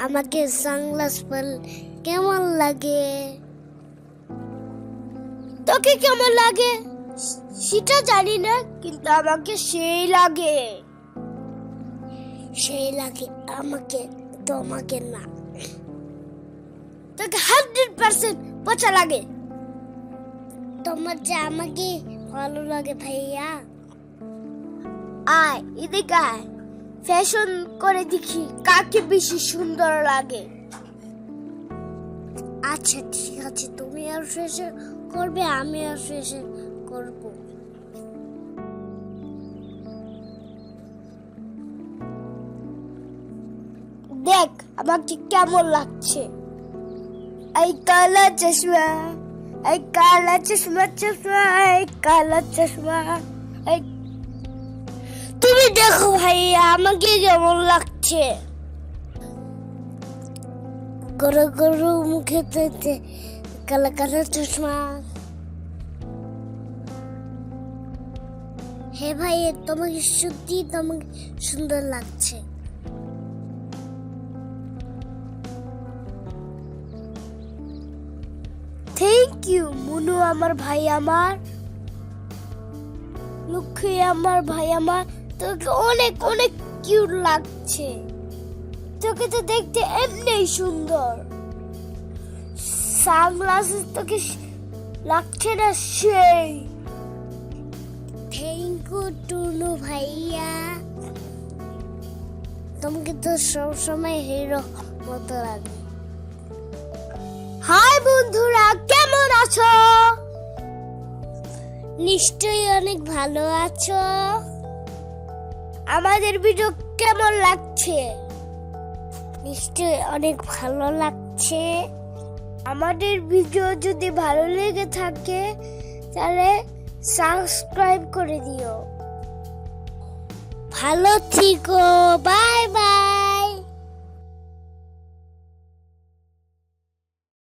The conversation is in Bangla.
আমাকে সানগ্লাস পর কেমন লাগে? তোকে কেমন লাগে? সেটা জানি না, কিন্তু আমাকে সেই লাগে। সেই লাগে আমাকে, তোমাকে না। তোকে হান্ড্রেড পার্সেন্ট পচা লাগে। তোমার যে আমাকে ভালো লাগে ভাইয়া। আয়, এদিকে আয়। ফ্যাশন করে দেখি কাকে বেশি সুন্দর লাগে। আচ্ছা ঠিক আছে, তুমি আর ফ্যাশন করবে, আমি আর ফ্যাশন করব। দেখ, আমাকে কেমন লাগছে। এই কালা চশমা, এই কালা চশমা চশমা, এই কালা চশমা, এই তুমি দেখো ভাইয়া, আমাকে কেমন লাগছে? গরু গরু মুখে দিতে, কালা কালা চশমা। হে ভাই তোমাকে সত্যি তোমাকে সুন্দর লাগছে। থ্যাংক ইউ মুনু আমার ভাই আমার। লক্ষ্মী আমার ভাই আমার তোকে অনেক অনেক কিউট লাগছে। তোকে তো দেখতে এমনি সুন্দর। সানগ্লাসেস তোকে লাগছে না সেই। থ্যাংক ইউ টুনু ভাইয়া। তোমাকে তো সবসময় হিরো মতো লাগে। হাই বন্ধুরা কেমন আছো? নিশ্চয়ই অনেক ভালো আছো। আমাদের ভিডিও কেমন লাগছে? নিশ্চয়ই অনেক ভালো লাগছে। আমাদের ভিডিও যদি ভালো লেগে থাকে, তাহলে সাবস্ক্রাইব করে দিও। ভালো থেকো বা